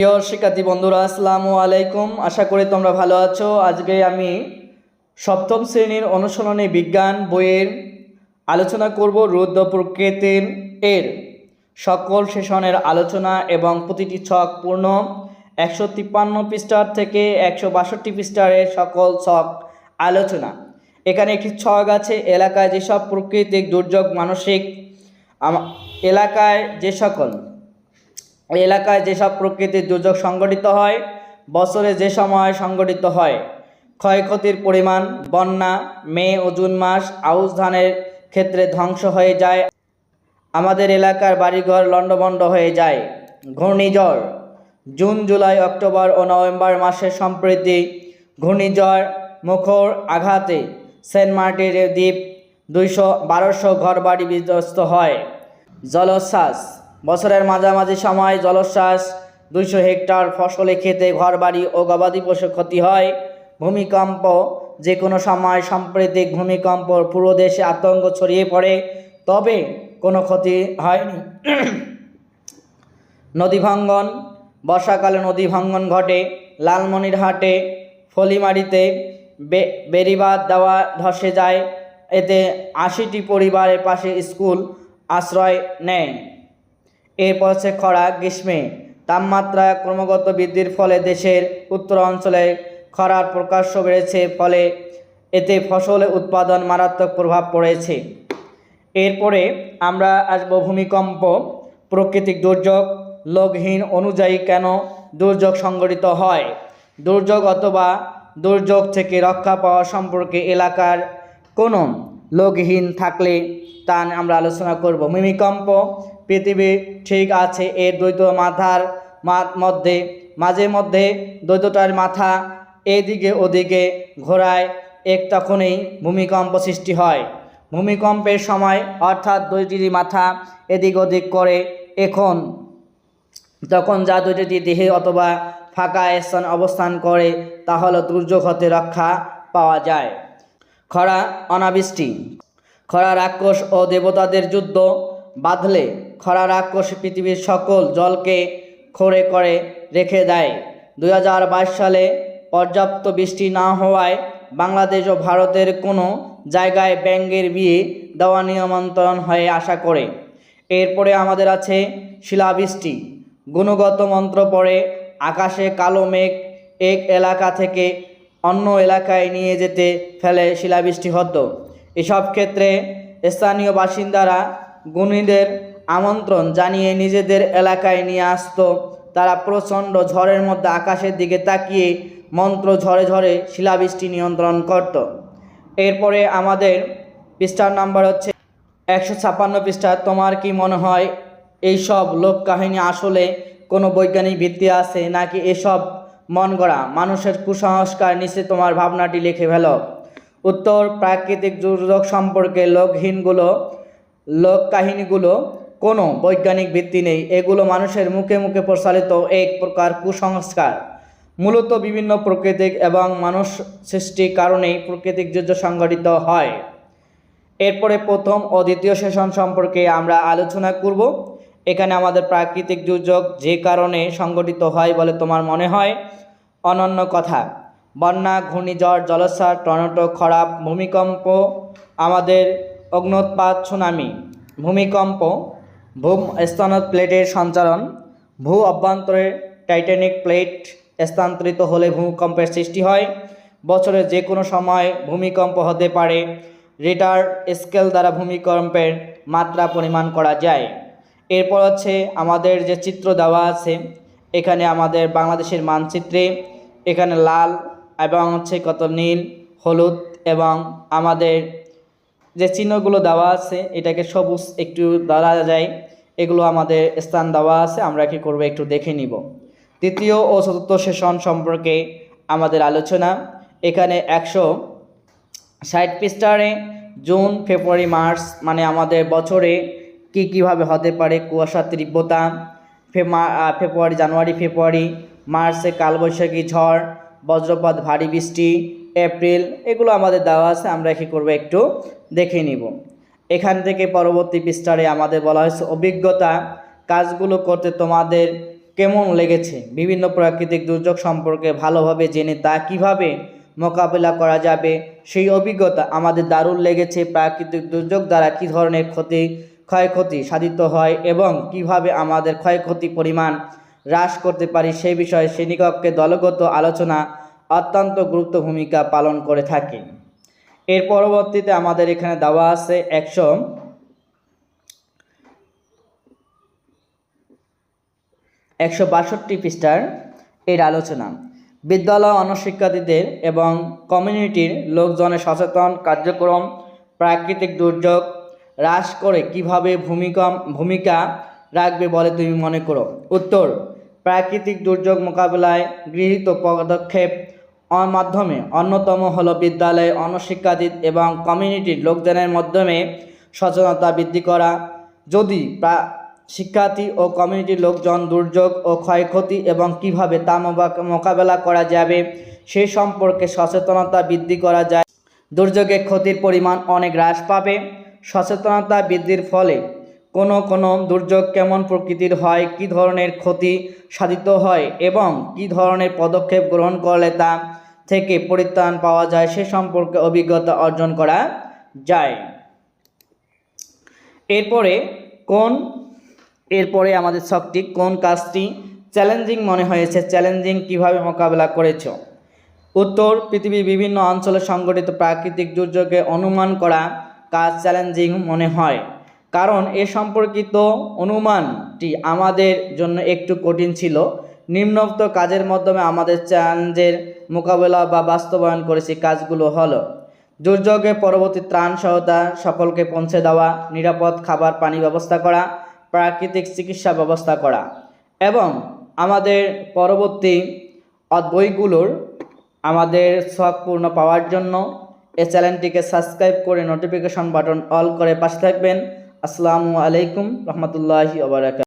প্রিয় শিক্ষার্থী বন্ধুরা, আসসালামু আলাইকুম। আশা করি তোমরা ভালো আছো। আজকে আমি সপ্তম শ্রেণির অনুশীলনী বিজ্ঞান বইয়ের আলোচনা করব রুদ্র প্রকৃতির এর। সকল সেশনের আলোচনা এবং প্রতিটি ছক পূর্ণ। একশো তিপ্পান্ন পৃষ্ঠার থেকে একশো বাষট্টি পৃষ্ঠারের সকল ছক আলোচনা। এখানে একটি ছক আছে, এলাকায় যেসব প্রাকৃতিক দুর্যোগ মানসিক এলাকায় যে সকল এলাকায় যেসব প্রকৃতির দুর্যোগ সংঘটিত হয়, বছরে যে সময় সংঘটিত হয়, ক্ষয়ক্ষতির পরিমাণ, বন্যা, মে ও জুন মাস, আউশ ধানের ক্ষেত্রে ধ্বংস হয়ে যায়, আমাদের এলাকার বাড়িঘর লণ্ডভণ্ড হয়ে যায়, ঘূর্ণিঝড়, জুন, জুলাই, অক্টোবর ও নভেম্বর মাসে সম্প্রতি, ঘূর্ণিঝড়, মুখর আঘাতে সেন্ট মার্টিন দ্বীপ দুইশো বারোশো ঘরবাড়ি বিধ্বস্ত হয়, জলোচ্ছ্বাস। বছরের মাঝামাঝি সময় জলোচ্ছ্বাস, দুইশো হেক্টর ফসলে খেতে ঘরবাড়ি ও গবাদি পশু ক্ষতি হয়। ভূমিকম্প যে কোনো সময় সাম্প্রতিক ভূমিকম্প পুরো দেশে আতঙ্ক ছড়িয়ে পড়ে, তবে কোনো ক্ষতি হয়নি। নদী ভাঙ্গন, বর্ষাকালে নদী ভাঙ্গন ঘটে, লালমনিরহাটে ফলিমারিতে বে, বেড়িবাঁধ দেওয়া ধসে যায়, এতে আশিটি পরিবারের পাশে স্কুল আশ্রয় নেয়। এরপর হচ্ছে খরা, গ্রীষ্মে। তাপমাত্রা ক্রমাগত বৃদ্ধির ফলে দেশের উত্তর অঞ্চলে খরার প্রকাশ্য বেড়েছে, ফলে এতে ফসলে উৎপাদন মারাত্মক প্রভাব পড়েছে। এরপরে আমরা আসব ভূমিকম্প, প্রাকৃতিক দুর্যোগ, লোকহীন অনুযায়ী কেন দুর্যোগ সংঘটিত হয়? দুর্যোগ অথবা দুর্যোগ থেকে রক্ষা পাওয়া সম্পর্কে এলাকার কোনো লোকহীন থাকলে তা আমরা আলোচনা করব। ভূমিকম্প পৃথিবী ঠিক আছে এর দ্বৈত মাথার মধ্যে, মাঝে মধ্যে দ্বৈতটার মাথা এদিকে ওদিকে ঘোরায়, এক তখনই ভূমিকম্প সৃষ্টি হয়। ভূমিকম্পের সময় অর্থাৎ দুইটি মাথা এদিক ওদিক করে, এখন তখন যা দুইটি দেহে অথবা ফাঁকা স্থান অবস্থান করে তাহলে দুর্যোগ হতে রক্ষা পাওয়া যায়। খরা অনাবৃষ্টি। খরা রাক্ষস ও দেবতাদের যুদ্ধ বাঁধলে খরা রাক্ষস পৃথিবীর সকল জলকে খড়ে করে রেখে দেয়। দু হাজার বাইশ সালে পর্যাপ্ত বৃষ্টি না হওয়ায় বাংলাদেশ ও ভারতের কোনো জায়গায় ব্যাঙ্গের বিয়ে দেওয়া নিয়মন্তরণ হয়ে আশা করে। এরপরে আমাদের আছে শিলাবৃষ্টি। গুণগত মন্ত্র পড়ে, আকাশে কালো মেঘ এক এলাকা থেকে অন্য এলাকায় নিয়ে যেতে ফেলে শিলাবৃষ্টি হতো। এসব ক্ষেত্রে স্থানীয় বাসিন্দারা গুণীদের আমন্ত্রণ জানিয়ে নিজেদের এলাকায় নিয়ে আসতো। তারা প্রচণ্ড ঝড়ের মধ্যে আকাশের দিকে তাকিয়ে মন্ত্র ঝরে ঝরে শিলাবৃষ্টি নিয়ন্ত্রণ করত। এরপরে আমাদের পৃষ্ঠার নাম্বার হচ্ছে একশো ছাপ্পান্ন পৃষ্ঠা। তোমার কি মনে হয় এইসব লোক কাহিনী আসলে কোনো বৈজ্ঞানিক ভিত্তি আছে নাকি এসব মন গড়া মানুষের কুসংস্কার নিচে তোমার ভাবনাটি লিখে ফেলো। উত্তর, প্রাকৃতিক দুর্যোগ সম্পর্কে লোকহীনগুলো লোক কাহিনীগুলো কোনো বৈজ্ঞানিক ভিত্তি নেই। এগুলো মানুষের মুখে মুখে প্রচালিত এক প্রকার কুসংস্কার। মূলত বিভিন্ন প্রাকৃতিক এবং মানুষ সৃষ্টি কারণেই প্রাকৃতিক যুদ্ধ সংঘটিত হয়। এরপরে প্রথম ও দ্বিতীয় সেশন সম্পর্কে আমরা আলোচনা করব। এখানে আমাদের প্রাকৃতিক দুর্যোগ যে কারণে সংঘটিত হয় বলে তোমার মনে হয়? অনন্য কথা। বন্যা, ঘূর্ণিঝড়, জলোচ্ছ্বাস, টর্নেডো, খরাপ, ভূমিকম্প আমাদের অগ্নোৎপাত সুনামি, ভূমিকম্প, ভূম স্তনত প্লেটের সঞ্চালন, ভূ অভ্যন্তরে টাইটানিক প্লেট স্থানান্তরিত হলে ভূমিকম্পের সৃষ্টি হয়। বছরের যে কোনো সময় ভূমিকম্প হতে পারে, রিটার স্কেল দ্বারা ভূমিকম্পের মাত্রা পরিমাণ করা যায়। এরপর হচ্ছে আমাদের যে চিত্র দেওয়া আছে, এখানে আমাদের বাংলাদেশের মানচিত্রে, এখানে লাল এবং হচ্ছে কত নীল, হলুদ এবং আমাদের যে চিহ্নগুলো দেওয়া আছে, এটাকে সবুজ একটু ধরা যায়, এগুলো আমাদের স্থান দেওয়া আছে, আমরা কি করব একটু দেখে নিব। তৃতীয় ও চতুর্থ সেশন সম্পর্কে আমাদের আলোচনা, এখানে একশো ষাট পৃষ্ঠারে জুন, ফেব্রুয়ারি, মার্চ মানে আমাদের বছরে কী কীভাবে হতে পারে, কুয়াশার তীব্রতা ফেব্রুয়ারি, জানুয়ারি, ফেব্রুয়ারি, মার্চে কালবৈশাখী ঝড়, বজ্রপাত, ভারী বৃষ্টি, এপ্রিল, এগুলো আমাদের দেওয়া আছে, আমরা কি করব একটু দেখে নিব। এখান থেকে পরবর্তী পৃষ্ঠারে আমাদের বলা হয়েছে, অভিজ্ঞতা কাজগুলো করতে তোমাদের কেমন লেগেছে? বিভিন্ন প্রাকৃতিক দুর্যোগ সম্পর্কে ভালোভাবে জেনে তা কীভাবে মোকাবিলা করা যাবে? সেই অভিজ্ঞতা আমাদের দারুণ লেগেছে। প্রাকৃতিক দুর্যোগ দ্বারা কী ধরনের ক্ষতি, ক্ষয়ক্ষতি সাধিত হয় এবং কীভাবে আমাদের ক্ষয়ক্ষতি পরিমাণ হ্রাস করতে পারি সেই বিষয়ে শ্রেণীকক্ষে দলগত আলোচনা অত্যন্ত গুরুত্ব ভূমিকা পালন করে থাকে। এর পরবর্তীতে আমাদের এখানে দেওয়া আছে একশো একশো বাষট্টি পৃষ্ঠার এর আলোচনা। বিদ্যালয় অনশিক্ষার্থীদের এবং কমিউনিটির লোকজনের সচেতন কার্যক্রম, প্রাকৃতিক দুর্যোগ হ্রাস করে কীভাবে ভূমিকা ভূমিকা রাখবে বলে তুমি মনে করো? উত্তর, প্রাকৃতিক দুর্যোগ মোকাবিলায় গৃহীত পদক্ষেপ মাধ্যমে অন্যতম হলো বিদ্যালয়ে অনশিক্ষার্থী এবং কমিউনিটির লোকজনের মাধ্যমে সচেতনতা বৃদ্ধি করা। যদি শিক্ষার্থী ও কমিউনিটির লোকজন দুর্যোগ ও ক্ষয়ক্ষতি এবং কীভাবে তা মোকাবেলা করা যাবে সে সম্পর্কে সচেতনতা বৃদ্ধি করা যায়। দুর্যোগে ক্ষতির পরিমাণ অনেক হ্রাস পাবে। সচেতনতা বৃদ্ধির ফলে কোনো কোনো দুর্যোগ কেমন প্রকৃতির হয়, কী ধরনের ক্ষতি সাধিত হয় এবং কী ধরনের পদক্ষেপ গ্রহণ করলে তা থেকে পরিত্রাণ পাওয়া যায়, সে সম্পর্কে অভিজ্ঞতা অর্জন করা যায়। এরপরে কোন, এরপরে আমাদের শখটি, কোন কাজটি চ্যালেঞ্জিং মনে হয়েছে চ্যালেঞ্জিং কীভাবে মোকাবেলা করেছ? উত্তর, পৃথিবীর বিভিন্ন অঞ্চলে সংগঠিত প্রাকৃতিক দুর্যোগে অনুমান করা কাজ চ্যালেঞ্জিং মনে হয়। কারণ এ সম্পর্কিত অনুমানটি আমাদের জন্য একটু কঠিন ছিল। নিম্নোক্ত কাজের মাধ্যমে আমাদের চ্যালেঞ্জের মোকাবেলা বা বাস্তবায়ন করেছি কাজগুলো হলো, দুর্যোগে পরবর্তী ত্রাণ সহায়তা, সকলকে পৌঁছে দেওয়া, নিরাপদ খাবার, পানি ব্যবস্থা করা, প্রাকৃতিক চিকিৎসা ব্যবস্থা করা এবং আমাদের পরবর্তী বইগুলোর আমাদের শখ পূর্ণ পাওয়ার জন্য এই চ্যানেলটিকে সাবস্ক্রাইব করে নোটিফিকেশন বাটন অল করে পাশে থাকবেন। আসসালামু আলাইকুম রহমতুল্লাহি ওবরাকাত